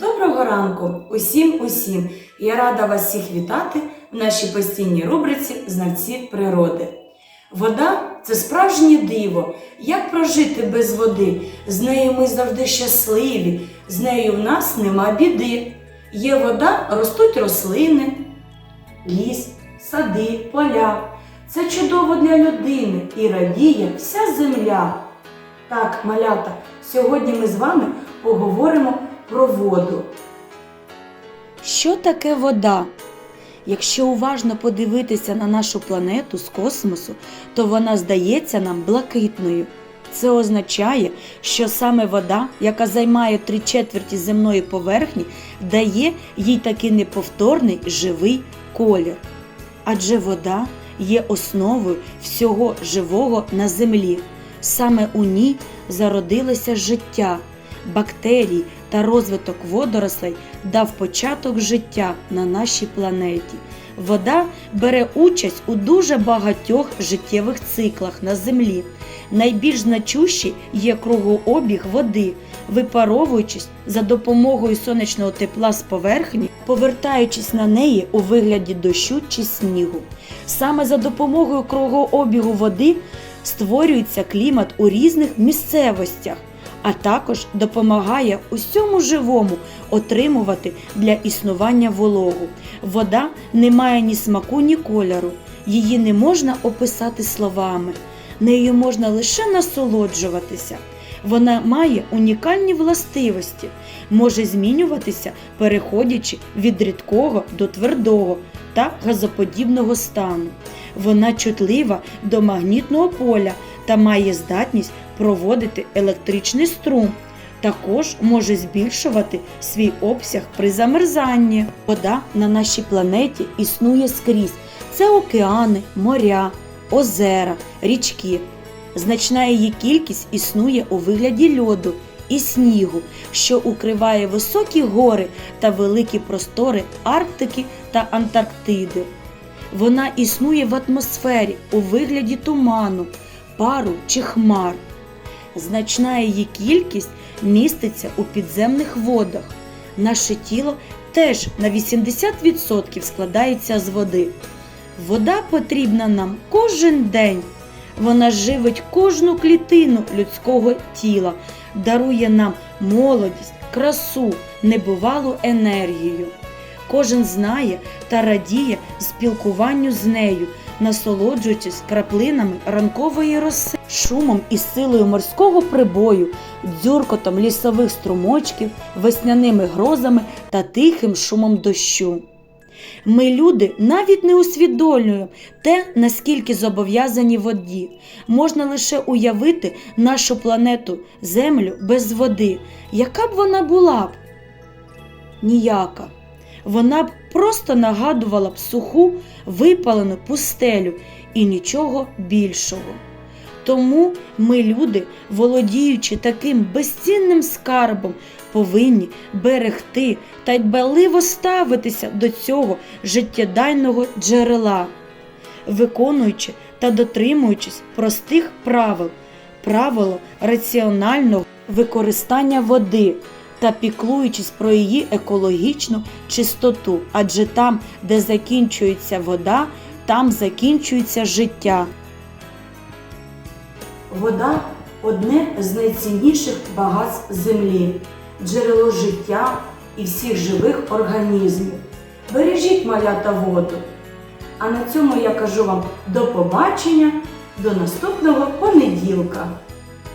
Доброго ранку усім усім! Я рада вас всіх вітати в нашій постійній рубриці Знавці природи. Вода це справжнє диво. Як прожити без води? З нею ми завжди щасливі, з нею в нас нема біди. Є вода, ростуть рослини, ліс, сади, поля. Це чудово для людини і радіє вся земля. Так, малята, сьогодні ми з вами поговоримо про воду. Що таке вода? Якщо уважно подивитися на нашу планету з космосу, то вона здається нам блакитною. Це означає, що саме вода, яка займає три четверті земної поверхні, дає їй такий неповторний живий колір. Адже вода є основою всього живого на землі. Саме у ній зародилося життя, бактерії та розвиток водорослей дав початок життя на нашій планеті. Вода бере участь у дуже багатьох життєвих циклах на землі. Найбільш значущий є кругообіг води, випаровуючись за допомогою сонячного тепла з поверхні, повертаючись на неї у вигляді дощу чи снігу. Саме за допомогою кругообігу води створюється клімат у різних місцевостях, а також допомагає усьому живому отримувати для існування вологу. Вода не має ні смаку, ні кольору. Її не можна описати словами. Нею можна лише насолоджуватися. Вона має унікальні властивості, може змінюватися, переходячи від рідкого до твердого та газоподібного стану. Вона чутлива до магнітного поля та має здатність проводити електричний струм. Також може збільшувати свій обсяг при замерзанні. Вода на нашій планеті існує скрізь. Це океани, моря, озера, річки. Значна її кількість існує у вигляді льоду і снігу, що укриває високі гори та великі простори Арктики та Антарктиди. Вона існує в атмосфері у вигляді туману, пару чи хмар. Значна її кількість міститься у підземних водах. Наше тіло теж на 80% складається з води. Вода потрібна нам кожен день. Вона живить кожну клітину людського тіла, дарує нам молодість, красу, небувалу енергію. Кожен знає та радіє спілкуванню з нею, насолоджуючись краплинами ранкової роси, шумом і силою морського прибою, дзюркотом лісових струмочків, весняними грозами та тихим шумом дощу. Ми, люди, навіть не усвідомлюємо те, наскільки зобов'язані воді. Можна лише уявити нашу планету Землю без води. Яка б вона була б? Ніяка. Вона б просто нагадувала б суху, випалену пустелю і нічого більшого. Тому ми, люди, володіючи таким безцінним скарбом, повинні берегти та дбаливо ставитися до цього життєдайного джерела, виконуючи та дотримуючись простих правил, правило раціонального використання води та піклуючись про її екологічну чистоту, адже там, де закінчується вода, там закінчується життя. Вода одне з найцінніших багатств землі, джерело життя і всіх живих організмів. Бережіть малята воду. А на цьому я кажу вам до побачення, до наступного понеділка.